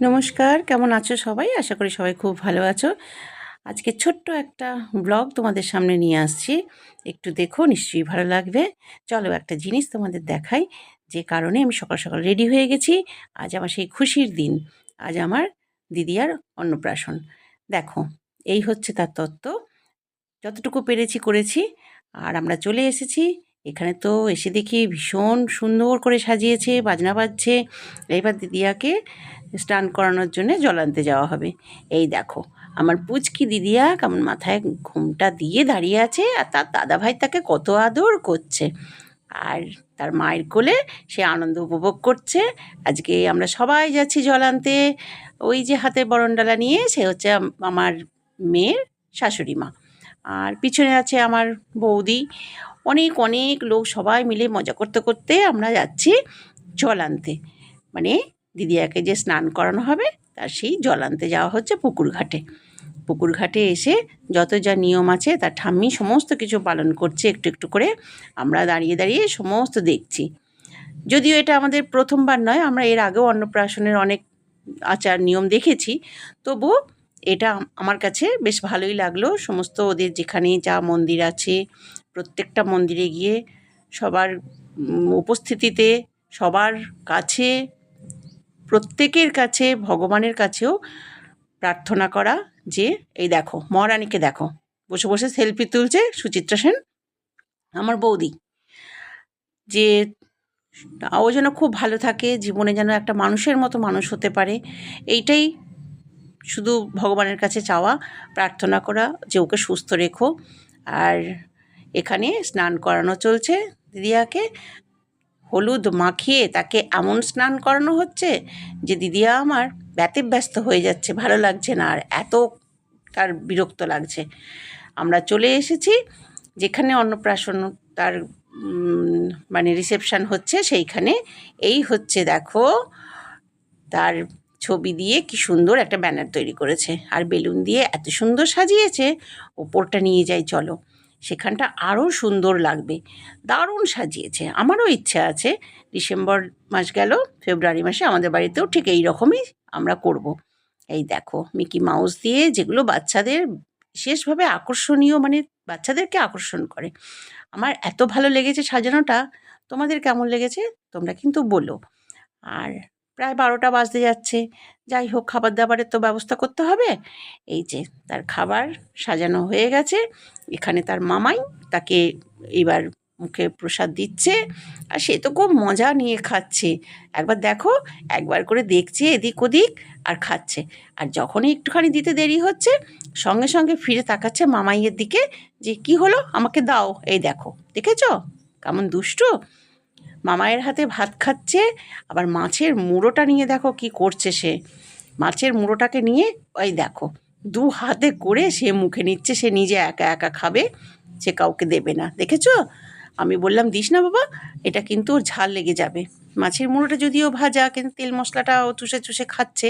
নমস্কার, কেমন আছো সবাই? আশা করি সবাই খুব ভালো আছো। আজকে ছোট্ট একটা ব্লগ তোমাদের সামনে নিয়ে আসছি। একটু দেখো, নিশ্চয়ই ভালো লাগবে। চলো একটা জিনিস তোমাদের দেখাই, যে কারণে আমি সকাল সকাল রেডি হয়ে গেছি। আজ আমার সেই খুশির দিন। আজ আমার দিদিয়ার অন্নপ্রাশন। দেখো, এই হচ্ছে তার তত্ত্ব। যতটুকু পেরেছি করেছি। আর আমরা চলে এসেছি এখানে তো এসে দেখি ভীষণ সুন্দর করে সাজিয়েছে, বাজনা বাজছে। এইবার দিদিয়াকে স্নান করানোর জন্য জল আনতে যাওয়া হবে। এই দেখো, আমার পুচকি দিদিয়া কেমন মাথায় ঘুমটা দিয়ে দাঁড়িয়ে আছে আর তার দাদা ভাই তাকে কত আদর করছে। আর তার মায়ের কোলে সে আনন্দ উপভোগ করছে। আজকে আমরা সবাই যাচ্ছি জল আনতে। ওই যে হাতে বরণডালা নিয়ে সে হচ্ছে আমার মেয়ের শাশুড়ি মা। আর পিছনে আছে আমার বৌদি। অনেক অনেক লোক সবাই মিলে মজা করতে করতে আমরা যাচ্ছি জল আনতে। মানে দিদিয়াকে যে স্নান করানো হবে, তার সেই জল আনতে যাওয়া হচ্ছে পুকুর ঘাটে। পুকুর ঘাটে এসে যত যা নিয়ম আছে, তার ঠাম্মি সমস্ত কিছু পালন করছে একটু একটু করে। আমরা দাঁড়িয়ে দাঁড়িয়ে সমস্ত দেখছি। যদিও এটা আমাদের প্রথমবার নয়, আমরা এর আগেও অন্নপ্রাশনের অনেক আচার, নিয়ম দেখেছি। তবুও এটা আমার কাছে বেশ ভালোই লাগল। সমস্ত ওদের যেখানে যা মন্দির আছে, প্রত্যেকটা মন্দিরে গিয়ে সবার উপস্থিতিতে, সবার কাছে, প্রত্যেকের কাছে, ভগবানের কাছেও প্রার্থনা করা যে, এই দেখো, মহারানীকে দেখো। বসে বসে সেলফি তুলছে সুচিত্রা সেন, আমার বৌদি। যে ও যেন খুব ভালো থাকে, জীবনে যেন একটা মানুষের মতো মানুষ হতে পারে, এইটাই শুধু ভগবানের কাছে চাওয়া, প্রার্থনা করা, যে ওকে সুস্থ রেখো। আর এখানে স্নান করানো চলছে দিদিয়াকে। হলুদ মাখিয়ে তাকে এমন স্নান করানো হচ্ছে যে দিদিয়া আমার ব্যতে ব্যস্ত হয়ে যাচ্ছে, ভালো লাগছে না, আর এত তার বিরক্ত লাগছে। আমরা চলে এসেছি, যেখানে অন্নপ্রাশন তার মানে রিসেপশন হচ্ছে সেইখানে। এই হচ্ছে দেখো, তার ছবি দিয়ে কি সুন্দর একটা ব্যানার তৈরি করেছে। আর বেলুন দিয়ে এত সুন্দর সাজিয়েছে, ওপরটা নিয়ে যাই, চলো। সেখানটা আরও সুন্দর লাগবে। দারুণ সাজিয়েছে। আমারও ইচ্ছা আছে, ডিসেম্বর মাস গেল, ফেব্রুয়ারি মাসে আমাদের বাড়িতেও ঠিক এই রকমই আমরা করব। এই দেখো, মিকি মাউস দিয়ে যেগুলো বাচ্চাদের বিশেষভাবে আকর্ষণীয় মানে বাচ্চাদেরকে আকর্ষণ করে। আমার এত ভালো লেগেছে সাজানোটা। তোমাদের কেমন লেগেছে? তোমরা কিন্তু বলো। আর প্রায় বারোটা বাজতে যাচ্ছে। যাই হোক খাবার দাবারের তো ব্যবস্থা করতে হবে। এই যে, তার খাবার সাজানো হয়ে গেছে। এখানে তার মামাই তাকে এবার মুখে প্রসাদ দিচ্ছে। আর সে তো খুব মজা নিয়ে খাচ্ছে। একবার দেখো, একবার করে দেখছে এদিক ওদিক আর খাচ্ছে। আর যখনই একটুখানি দিতে দেরি হচ্ছে, সঙ্গে সঙ্গে ফিরে তাকাচ্ছে মামাইয়ের দিকে যে, কি হলো? আমাকে দাও। এই দেখো, দেখেছ? কেমন দুষ্টু? মামাইয়ের হাতে ভাত খাচ্ছে, আবার মাছের মুড়োটা নিয়ে দেখো কি করছে সে। মাছের মুড়োটাকে নিয়ে ওই দেখো, দু হাতে করে সে মুখে নিচ্ছে, সে নিজে একা একা খাবে, সে কাউকে দেবে না। দেখেছ? আমি বললাম, দিস না বাবা, এটা কিন্তু ওর ঝাল লেগে যাবে। মাছের মুড়োটা যদিও ভাজা, কিন্তু তেল মশলাটা ও চুষে চুষে খাচ্ছে।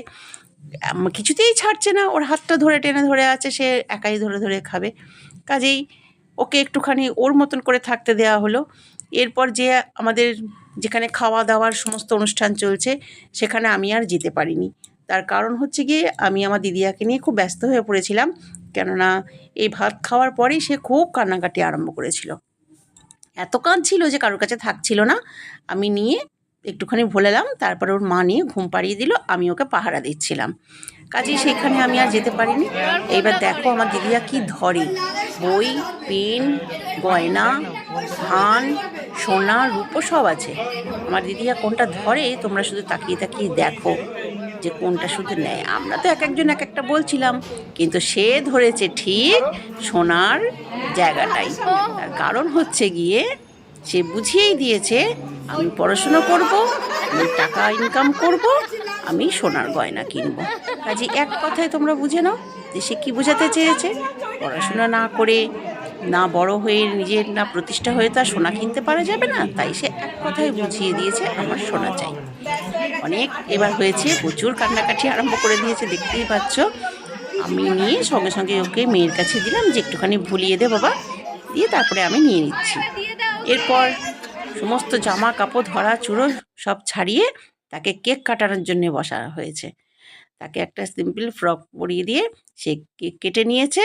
কিছুতেই ছাড়ছে না, ওর হাতটা ধরে টেনে ধরে আছে, সে একাই ধরে ধরে খাবে। কাজেই ওকে একটুখানি ওর মতন করে থাকতে দেওয়া হলো। এরপর যে আমাদের যেখানে খাওয়া দাওয়ার সমস্ত অনুষ্ঠান চলছে, সেখানে আমি আর যেতে পারিনি। তার কারণ হচ্ছে গিয়ে আমি আমার দিদিয়াকে নিয়ে খুব ব্যস্ত হয়ে পড়েছিলাম, কেননা এই ভাত খাওয়ার পরেই সে খুব কান্নাকাটি আরম্ভ করেছিল। এত কাঁদছিল যে কারোর কাছে থাকছিল না। আমি নিয়ে একটুখানি ভোলালাম, তারপরে ওর মা নিয়ে ঘুম পাড়িয়ে দিল, আমি ওকে পাহারা দিচ্ছিলাম। কাজেই সেখানে আমি আর যেতে পারিনি। এইবার দেখো আমার দিদিয়া কি ধরে। বই, পেন, গয়না ধান সোনা, রূপো সব আছে। আমার দিদিয়া কোনটা ধরে, তোমরা শুধু তাকিয়ে তাকিয়ে দেখো যে কোনটা শুধু নেয়। আমরা তো এক একজন এক একটা বলছিলাম, কিন্তু সে ধরেছে ঠিক সোনার জায়গাটাই। তার কারণ হচ্ছে গিয়ে সে বুঝিয়েই দিয়েছে, আমি পড়াশুনো করব, আমি টাকা ইনকাম করব আমি সোনার গয়না কিনবো। কাজে এক কথায় তোমরা বুঝে নাও যে সে কী বোঝাতে চেয়েছে। পড়াশোনা না করে, না বড় হয়ে নিজের না প্রতিষ্ঠা হয়ে তো আর সোনা কিনতে পারা যাবে না, তাই সে এক কথায় বুঝিয়ে দিয়েছে আমার সোনা চাই। অনেক এবার হয়েছে, প্রচুর কান্নাকাটি আরম্ভ করে দিয়েছে, দেখতেই পাচ্ছ। আমি নিয়ে সঙ্গে সঙ্গে ওকে মেয়ের কাছে দিলাম যে একটুখানি ভুলিয়ে দে বাবা, দিয়ে তারপরে আমি নিয়ে নিচ্ছি। এরপর সমস্ত জামা কাপড় ধরা চুড়ো সব ছাড়িয়ে তাকে কেক কাটানোর জন্য বসা হয়েছে। তাকে একটা সিম্পল ফ্রক পরিয়ে দিয়ে সে কেক কেটে নিয়েছে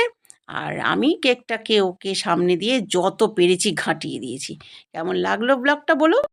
আর আমি কেকটাকে ওকে সামনে দিয়ে যত পেরেছি ঘাঁটিয়ে দিয়েছি। কেমন লাগল ব্লগটা বলো?